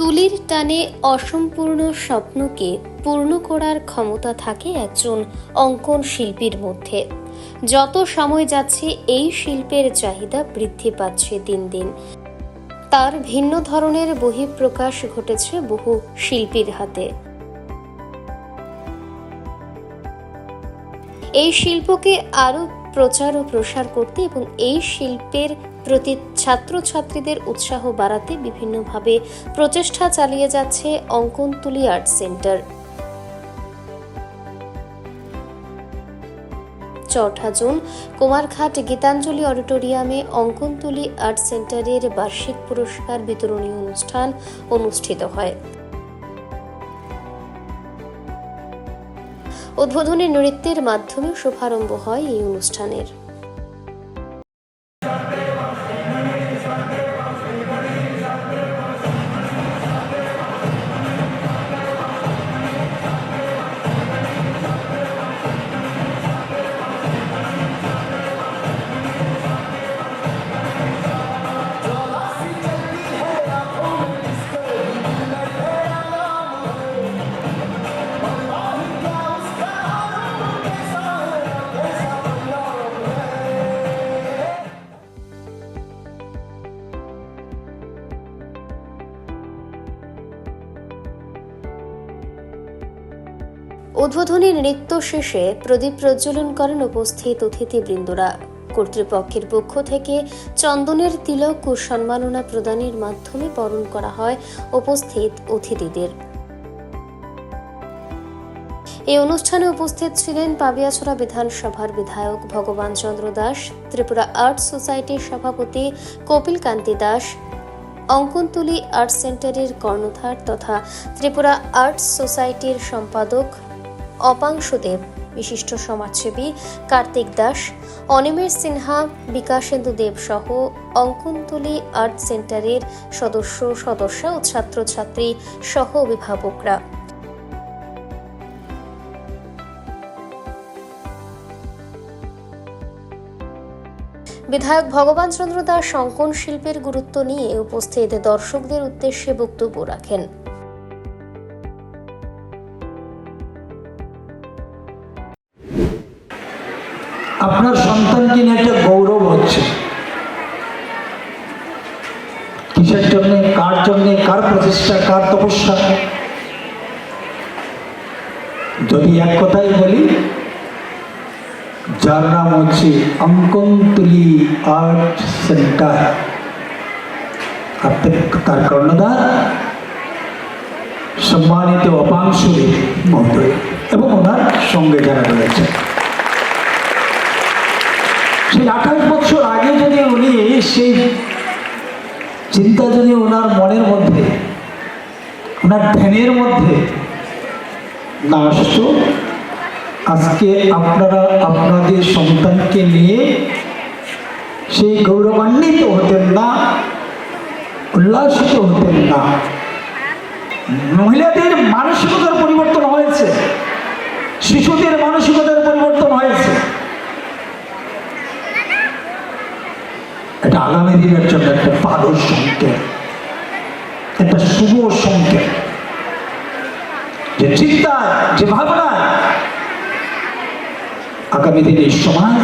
তুলির টানে অসম্পূর্ণ স্বপ্নকে পূর্ণ করার ক্ষমতা থাকে একজন অঙ্কন শিল্পীর মধ্যে। যত সময় যাচ্ছে, এই শিল্পের চাহিদা বৃদ্ধি পাচ্ছে দিন দিন। তার ভিন্ন ধরনের বহিঃপ্রকাশ ঘটেছে বহু শিল্পীর হাতে। এই শিল্পকে আরও প্রচার ও প্রসার করতে এবং এই শিল্পের প্রতি ছাত্রছাত্রীদের উৎসাহ বাড়াতে বিভিন্নভাবে প্রচেষ্টা চালিয়ে যাচ্ছে অঙ্কন তুলি আর্ট সেন্টার। চৌঠা জুন কুমারঘাট গীতাঞ্জলি অডিটোরিয়ামে অঙ্কনতুলি আর্ট সেন্টারের বার্ষিক পুরস্কার বিতরণী অনুষ্ঠান অনুষ্ঠিত হয়। উদ্বোধনী নৃত্যের মাধ্যমে শুভারম্ভ হয় এই অনুষ্ঠানের। উদ্বোধনী নৃত্য শেষে প্রদীপ প্রজ্বলন করেন উপস্থিত অতিথিবৃন্দরা। কর্তৃপক্ষের পক্ষ থেকে চন্দনের তিলক ও সম্মাননা প্রদানের মাধ্যমে বরণ করা হয় উপস্থিত অতিথিদের। এই অনুষ্ঠানে উপস্থিত ছিলেন পাবিয়াছড়া বিধানসভার বিধায়ক ভগবান চন্দ্র দাস, ত্রিপুরা আর্ট সোসাইটির সভাপতি কপিল কান্তি দাস, অঙ্কনতুলি আর্ট সেন্টারের কর্ণধার তথা ত্রিপুরা আর্ট সোসাইটির সম্পাদক অপাংশুদেব, বিশিষ্ট সমাজসেবী কার্তিক দাস, অনিমেষ সিনহা, বিকাশেন্দু দেব সহ অঙ্কনতুলি আর্ট সেন্টারের সদস্য সদস্য ও ছাত্রছাত্রী সহ অভিভাবকরা। বিধায়ক ভগবান চন্দ্র দাস অঙ্কন শিল্পের গুরুত্ব নিয়ে উপস্থিত দর্শকদের উদ্দেশ্যে বক্তব্য রাখেন। আপনার সন্তানকে নিয়ে একটা গৌরব হচ্ছে। কিসের জন্য, কার জন্য, কার প্রচেষ্টা কার তপস্যা? যদি এক কথাই বলি, যার নাম হচ্ছে অঙ্কনতুলি আর্ট সেন্টার। তার কর্ণধার? সম্মানিত মহোদয়। এবং ওনার সঙ্গে যারা রয়েছে। সেই আঠাশ বছর আগে যদি উনি সেই চিন্তা যদি ওনার মনের মধ্যে, ওনার ধ্যানের মধ্যে না আসতো, আজকে আপনারা আপনাদের সন্তানকে নিয়ে সেই গৌরবান্বিত হতেন না, উল্লাসিত হতেন না। মহিলাদের মানসিকতার পরিবর্তন হয়েছে শিশুদের মানসিকতার পরিবর্তন হয়েছে এটা আগামী দিনের জন্য একটা ভালো সংকেত, একটা শুভ সংকেত যে চিন্তায় যে ভাবনায় আগামী দিনে সমাজ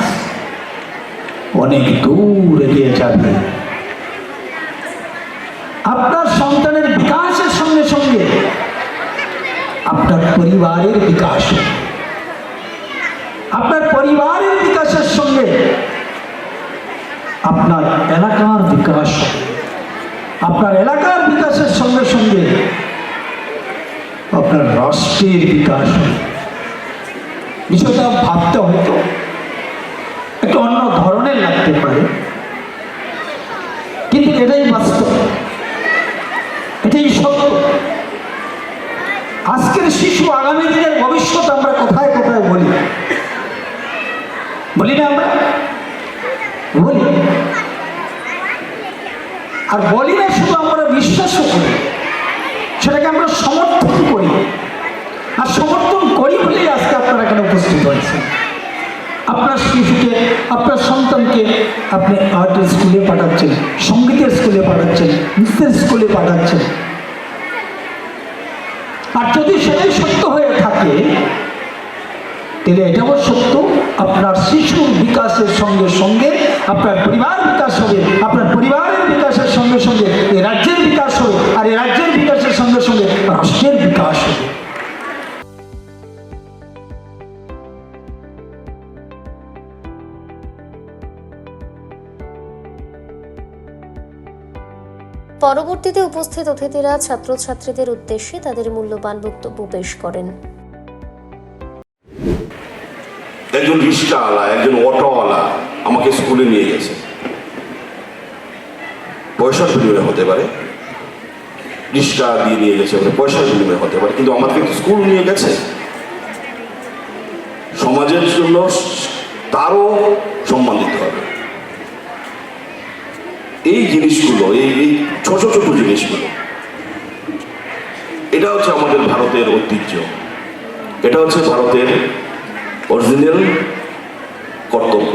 অনেক দূর এগিয়ে যাবে আপনার সন্তানের বিকাশের সঙ্গে সঙ্গে আপনার পরিবারের বিকাশ হবে। আপনার পরিবারের বিকাশের সঙ্গে আপনার এলাকার বিকাশ হবে। আপনার এলাকার বিকাশের সঙ্গে সঙ্গে। আপনার রাষ্ট্রের বিকাশ বিষয়টা ভাবতে হয়তো একটু অন্য ধরনের লাগতে পারে। কিন্তু এটাই বাস্তব। এটাই সত্য। আজকের শিশু আগামী দিনের ভবিষ্যৎ আমরা কোথায় কোথায় বলি? বলি না আমরা? বলি। আর বলি না শুধু আমরা বিশ্বাসও করি সেটাকে আমরা সমর্থন করি আর সমর্থন করি বলেই আজকে আপনারা এখানে হয়েছেন আপনার শিশুকে, আপনার সন্তানকে আপনি আর্টের স্কুলে পাঠাচ্ছেন, সঙ্গীতের স্কুলে পাঠাচ্ছেন নৃত্যের স্কুলে পাঠাচ্ছেন। আর যদি সেটাই সত্য হয়ে থাকে, তাহলে এটাও সত্য। আপনার শিশুর বিকাশের সঙ্গে সঙ্গে, আপনার পরিবার বিকাশ হবে, আপনার পরিবারের বিকাশের সঙ্গে সঙ্গে পরবর্তীতে উপস্থিত অতিথিরা ছাত্রছাত্রীদের উদ্দেশ্যে তাদের মূল্যবান বক্তব্য পেশ করেন। একজন রিক্সাওয়ালা একজন অটোওয়ালা আমাকে স্কুলে নিয়ে গেছে। পয়সার বিনিময়ে হতে পারে। রিক্সা দিয়ে নিয়ে গেছে ওটা পয়সার বিনিময়ে হতে পারে, কিন্তু আমাদেরকে তো স্কুল নিয়ে গেছে। সমাজের জন্য তারও সম্মান দিতে হবে। এই জিনিসগুলো, এই এই ছোট ছোট জিনিসগুলো, এটা হচ্ছে আমাদের ভারতের ঐতিহ্য। এটা হচ্ছে ভারতের অরিজিনাল কর্তব্য।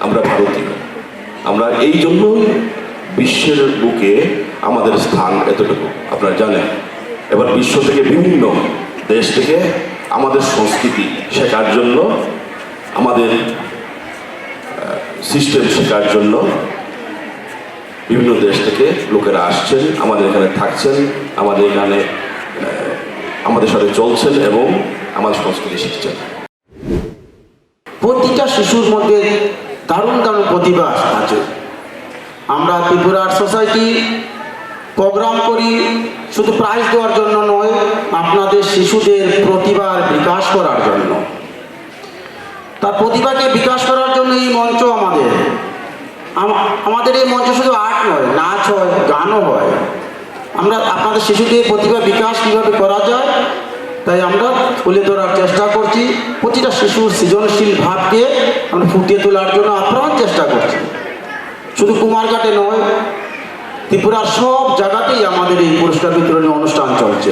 আমরা ভারতীয়। আমরা এই জন্য বিশ্বের বুকে আমাদের স্থান এতটুকু। আপনারা জানেন, এবার বিশ্ব থেকে বিভিন্ন দেশ থেকে আমাদের সংস্কৃতি শেখার জন্য, আমাদের সিস্টেম শেখার জন্য বিভিন্ন দেশ থেকে লোকেরা আসছেন, আমাদের এখানে থাকছেন, আমাদের এখানে আমাদের সাথে চলছেন এবং আমাদের সংস্কৃতি শিখছেন। প্রতিটা শিশুর মধ্যে দারুণ দারুণ প্রতিভা আছে আমরা ত্রিপুরার সোসাইটি প্রোগ্রাম করি, শুধু প্রাইজ দেওয়ার জন্য নয়, আপনাদের শিশুদের প্রতিভার বিকাশ করার জন্য। তার প্রতিভাকে বিকাশ করার জন্য এই মঞ্চ আমাদের। আম- আমাদের এই মঞ্চ শুধু আর্ট নয়, নাচ হয়, গানও হয়। আমরা আপনাদের শিশুদের প্রতিভা বিকাশ কীভাবে করা যায়, তাই আমরা তুলে ধরার চেষ্টা করছি। প্রতিটা শিশুর সৃজনশীল ভাবকে আমরা ফুটিয়ে তোলার জন্য আপ্রাণ চেষ্টা করছি। শুধু কুমারঘাটে নয়, ত্রিপুরার সব জায়গাতেই আমাদের এই পুরস্কার বিতরণী অনুষ্ঠান চলছে।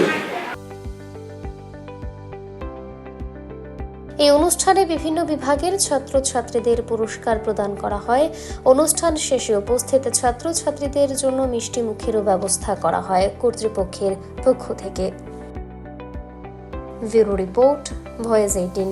এই অনুষ্ঠানে বিভিন্ন বিভাগের ছাত্রছাত্রীদের পুরস্কার প্রদান করা হয়। অনুষ্ঠান শেষে উপস্থিত ছাত্রছাত্রীদের জন্য মিষ্টি মুখেরও ব্যবস্থা করা হয় কর্তৃপক্ষের পক্ষ থেকে। Bureau report, Voice eighteen.